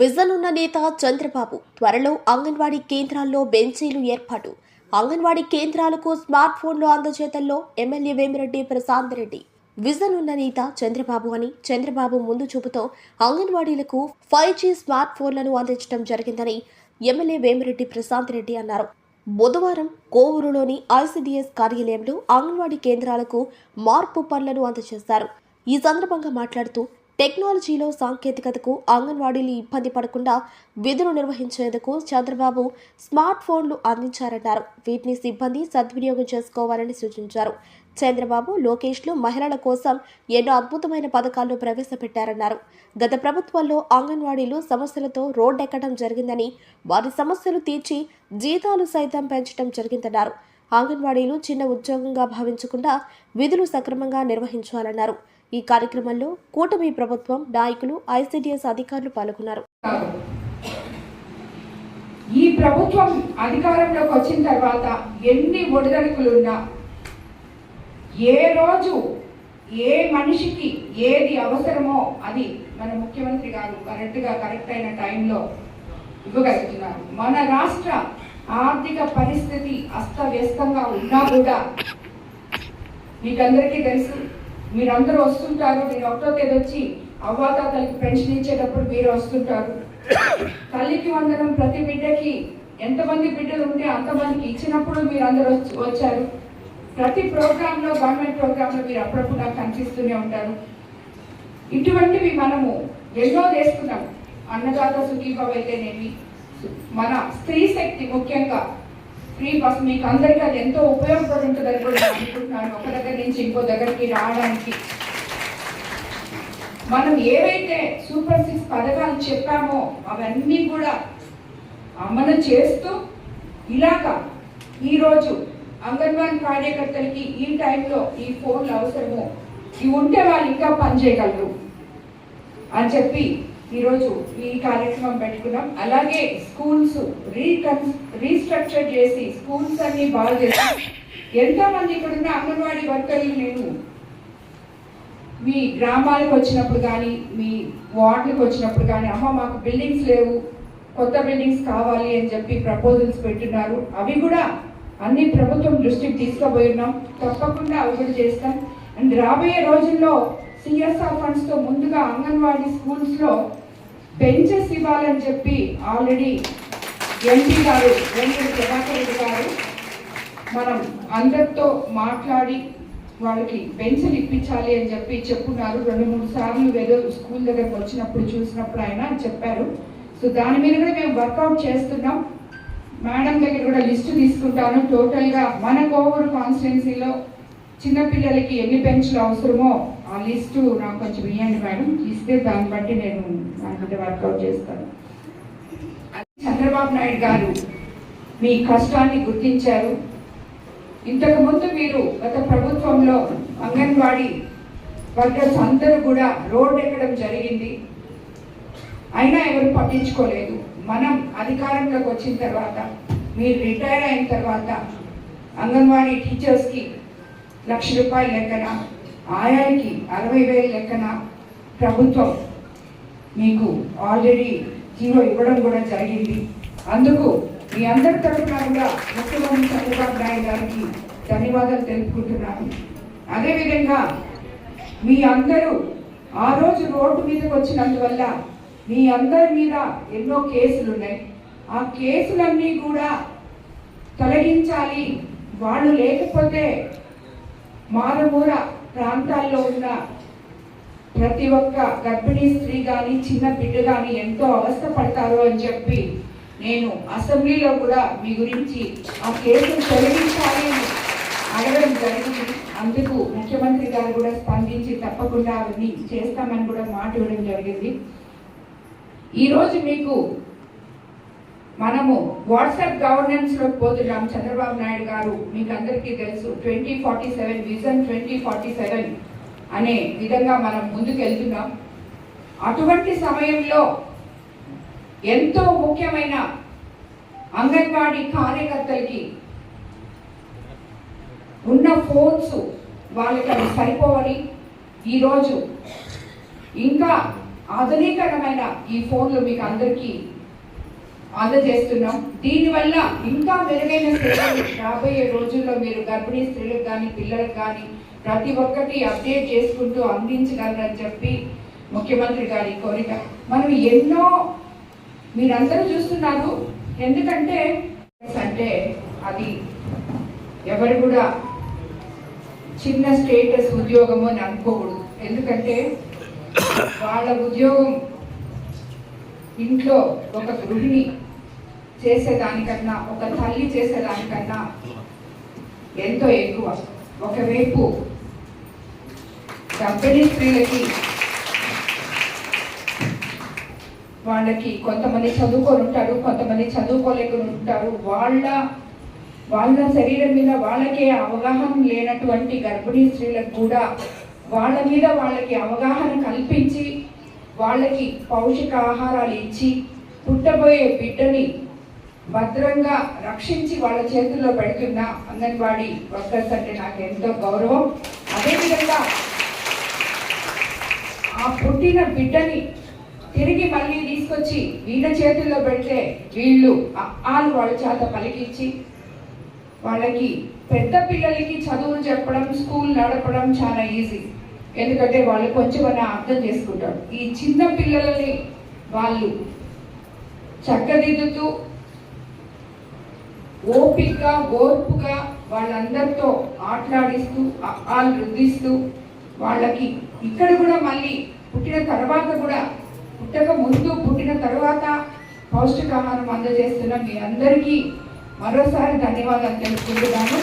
Vision ఉన్న నేత చంద్రబాబు త్వరలో అంగన్వాడీ కేంద్రాల్లో బెంచీలు ఏర్పాటు. అంగన్వాడీ కేంద్రాలకు స్మార్ట్ ఫోన్లు అందజేతల్లో ఎమ్మెల్యే వేమిరెడ్డి ప్రశాంత్ రెడ్డి. విజన్ ఉన్న నేత చంద్రబాబు అని చంద్రబాబు ముందు చూపుతో అంగన్వాడీలకు ఫైవ్ జీ స్మార్ట్ ఫోన్లను అందించడం జరిగిందని ఎమ్మెల్యే వేమిరెడ్డి ప్రశాంత్ రెడ్డి అన్నారు. బుధవారం కోవూరులోని ఐసీడీఎస్ కార్యాలయంలో అంగన్వాడీ కేంద్రాలకు మార్పు పనులను అందజేశారు. ఈ సందర్భంగా మాట్లాడుతూ టెక్నాలజీలో సాంకేతికతకు అంగన్వాడీలు ఇబ్బంది పడకుండా విధులు నిర్వహించేందుకు చంద్రబాబు స్మార్ట్ ఫోన్లు అందించారన్నారు. వీటిని సిబ్బంది సద్వినియోగం చేసుకోవాలని సూచించారు. చంద్రబాబు లోకేష్లు మహిళల కోసం ఎన్నో అద్భుతమైన పథకాలను ప్రవేశపెట్టారన్నారు. గత ప్రభుత్వంలో అంగన్వాడీలు సమస్యలతో రోడ్డెక్కడం జరిగిందని వారి సమస్యలు తీర్చి జీతాలు సైతం పెంచడం జరిగిందన్నారు. అంగన్వాడీలు చిన్న ఉద్యోగంగా భావించకుండా విధులు సక్రమంగా నిర్వహించాలన్నారు. ఈ కార్యక్రమంలో కూటమి ప్రభుత్వం నాయకులు ఐసిడిఎస్ అధికారులు పాల్గొన్నారు. ఈ ప్రభుత్వం అధికారంలోకి వచ్చిన తర్వాత ఎన్ని ఒడిదడుకులున్నా ఏ రోజు ఏ మనిషికి ఏది అవసరమో అది మన ముఖ్యమంత్రి గారు కరెక్ట్గా కరెక్ట్ అయిన టైంలో ఇవ్వగలుగుతున్నారు. మన రాష్ట్ర ఆర్థిక పరిస్థితి అస్తవ్యస్తంగా ఉన్నా కూడా మీకందరికీ తెలుసు మీరందరూ వస్తుంటారు. మీరు ఒకటో తేదీ వచ్చి అవ్వాతాతలకి పెన్షన్ ఇచ్చేటప్పుడు మీరు వస్తుంటారు. తల్లికి వందనం ప్రతి బిడ్డకి ఎంతమంది బిడ్డలు ఉంటే అంతమందికి ఇచ్చినప్పుడు మీరు అందరూ వచ్చారు. ప్రతి ప్రోగ్రామ్లో గవర్నమెంట్ ప్రోగ్రామ్లో మీరు అప్పుడప్పుడు నాకు కనిపిస్తూనే ఉంటారు. ఇటువంటివి మనము ఎన్నో చేస్తున్నాం. అన్నదాత సుఖీభావ అయితేనేమి మన స్త్రీ శక్తి ముఖ్యంగా ఫ్రీ బస్ మీకు అందరికీ అది ఎంతో ఉపయోగపడి ఉంటుందని కూడా అనుకుంటున్నాను. ఒక దగ్గర నుంచి ఇంకో దగ్గరికి రావడానికి. మనం ఏవైతే సూపర్ సిక్స్ పథకాలు చెప్పామో అవన్నీ కూడా అమలు చేస్తూ ఇలాగా ఈరోజు అంగన్వాడీ కార్యకర్తలకి ఈ టైంలో ఈ ఫోన్లు అవసరము. ఇవి ఉంటే వాళ్ళు ఇంకా పని చేయగలరు అని చెప్పి ఈరోజు ఈ కార్యక్రమం పెట్టుకున్నాం. అలాగే స్కూల్స్ రీకన్ రీస్ట్రక్చర్ చేసి స్కూల్స్ అన్ని బాగా చేసి ఎంతోమంది ఇక్కడున్న ఇక్కడ ఉన్న అంగన్వాడీ వర్కర్లు నేను మీ గ్రామాలకు వచ్చినప్పుడు కానీ మీ వార్డులకు వచ్చినప్పుడు కానీ అమ్మ మాకు బిల్డింగ్స్ లేవు కొత్త బిల్డింగ్స్ కావాలి అని చెప్పి ప్రపోజల్స్ పెట్టున్నారు. అవి కూడా అన్ని ప్రభుత్వం దృష్టికి తీసుకుపోయి ఉన్నాం. తప్పకుండా అవి కూడా చేస్తాం. అండ్ రాబోయే రోజుల్లో సిఎస్ఆర్ ఫండ్స్తో ముందుగా అంగన్వాడీ స్కూల్స్లో బెంచెస్ ఇవ్వాలని చెప్పి ఆల్రెడీ ఎంపీ గారు వెంకట ప్రభాకర్ రెడ్డి గారు మనం అందరితో మాట్లాడి వాళ్ళకి బెంచ్లు ఇప్పించాలి అని చెప్పి చెప్పున్నారు. రెండు మూడు సార్లు ఏదో స్కూల్ దగ్గరకు వచ్చినప్పుడు చూసినప్పుడు ఆయన చెప్పారు. సో దాని మీద కూడా మేము వర్కౌట్ చేస్తున్నాం. మేడం దగ్గర కూడా లిస్ట్ తీసుకుంటాను. టోటల్గా మన కోవూరు కాన్స్టిట్యున్సీలో చిన్నపిల్లలకి ఎన్ని బెంచ్లు అవసరమో ఆ లిస్టు నాకు కొంచెం ఇవ్వండి మేడం. ఇస్తే దాన్ని బట్టి నేను దానికంటే మీద వర్కౌట్ చేస్తాను. చంద్రబాబు నాయుడు గారు మీ కష్టాన్ని గుర్తించారు. ఇంతకుముందు మీరు గత ప్రభుత్వంలో అంగన్వాడీ వర్కర్స్ అందరూ కూడా రోడ్ ఎక్కడం జరిగింది. అయినా ఎవరు పట్టించుకోలేదు. మనం అధికారంలోకి వచ్చిన తర్వాత మీరు రిటైర్ అయిన తర్వాత అంగన్వాడీ టీచర్స్కి లక్ష రూపాయల లెక్కన ఆయానికి అరవై వేల లెక్కన ప్రభుత్వం మీకు ఆల్రెడీ జీవో ఇవ్వడం కూడా జరిగింది. అందుకు మీ అందరి తరఫున కూడా ముఖ్యమంత్రి చంద్రబాబు నాయుడు గారికి ధన్యవాదాలు తెలుపుకుంటున్నాను. అదేవిధంగా మీ అందరూ ఆ రోజు రోడ్డు మీదకి వచ్చినందువల్ల మీ అందరి మీద ఎన్నో కేసులు ఉన్నాయి. ఆ కేసులన్నీ కూడా తొలగించాలి. వాళ్ళు లేకపోతే మారమూర ప్రాంతాల్లో ఉన్న ప్రతి ఒక్క గర్భిణీ స్త్రీ కానీ చిన్న బిడ్డ కానీ ఎంతో అవస్థ పడతారు అని చెప్పి నేను అసెంబ్లీలో కూడా మీ గురించి ఆ కేసును తొలగించాలి అడగడం జరిగింది. అందుకు ముఖ్యమంత్రి గారు కూడా స్పందించి తప్పకుండా అవన్నీ చేస్తామని కూడా మాట ఇవ్వడం జరిగింది. ఈరోజు మీకు మనము వాట్సాప్ గవర్నెన్స్లో పోతున్నాం చంద్రబాబు నాయుడు గారు మీకు అందరికీ తెలుసు twenty forty seven vision twenty forty seven అనే విధంగా మనం ముందుకు వెళ్తున్నాం అటువంటి సమయంలో ఎంతో ముఖ్యమైన అంగన్వాడీ కార్యకర్తలకి ఉన్న ఫోన్స్ వాళ్ళకి అవి సరిపోవాలి ఈరోజు ఇంకా ఆధునీకరమైన ఈ ఫోన్లు మీకు అందరికీ అందజేస్తున్నాం దీనివల్ల ఇంకా మెరుగైన సేవలు రాబోయే రోజుల్లో మీరు గర్భిణీ స్త్రీలకు కానీ పిల్లలకు కానీ ప్రతి ఒక్కటి అప్డేట్ చేసుకుంటూ అందించగలరని చెప్పి ముఖ్యమంత్రి గారి కోరిక. మనం ఎన్నో మీరందరూ చూస్తున్నారు. ఎందుకంటే అంటే అది ఎవరు కూడా చిన్న స్టేటస్ ఉద్యోగము అని అనుకోకూడదు. ఎందుకంటే వాళ్ళ ఉద్యోగం ఇంట్లో ఒక గృహిణి చేసేదానికన్నా ఒక తల్లి చేసేదానికన్నా ఎంతో ఎక్కువ. ఒకవైపు గర్భిణీ స్త్రీలకి వాళ్ళకి కొంతమంది చదువుకొని ఉంటారు కొంతమంది చదువుకోలేకుండా ఉంటారు. వాళ్ళ వాళ్ళ శరీరం మీద వాళ్ళకే అవగాహన లేనటువంటి గర్భిణీ స్త్రీలకు కూడా వాళ్ళ మీద వాళ్ళకి అవగాహన కల్పించి వాళ్ళకి పౌష్టికాహారాలు ఇచ్చి పుట్టబోయే బిడ్డని భద్రంగా రక్షించి వాళ్ళ చేతుల్లో పెడుతున్న అంగన్వాడీ వర్కర్స్ అంటే నాకు ఎంతో గౌరవం. అదేవిధంగా ఆ పుట్టిన బిడ్డని తిరిగి మళ్ళీ తీసుకొచ్చి వీళ్ళ చేతుల్లో పెడితే వీళ్ళు ఆలు వాళ్ళ చేత పలికించి వాళ్ళకి పెద్ద పిల్లలకి చదువులు చెప్పడం స్కూల్ నడపడం చాలా ఈజీ. ఎందుకంటే వాళ్ళు కొంచెం అర్థం చేసుకుంటారు. ఈ చిన్న పిల్లలని వాళ్ళు చక్కదిద్దుతూ ఓపికగా ఓర్పుగా వాళ్ళందరితో ఆటలాడిస్తూ ఆలు రుద్దిస్తూ వాళ్ళకి ఇక్కడ కూడా మళ్ళీ పుట్టిన తర్వాత కూడా పుట్టక ముందు పుట్టిన తర్వాత పౌష్టికాహారం అందజేస్తున్న మీ అందరికీ మరోసారి ధన్యవాదాలు తెలుపుకుంటున్నాను.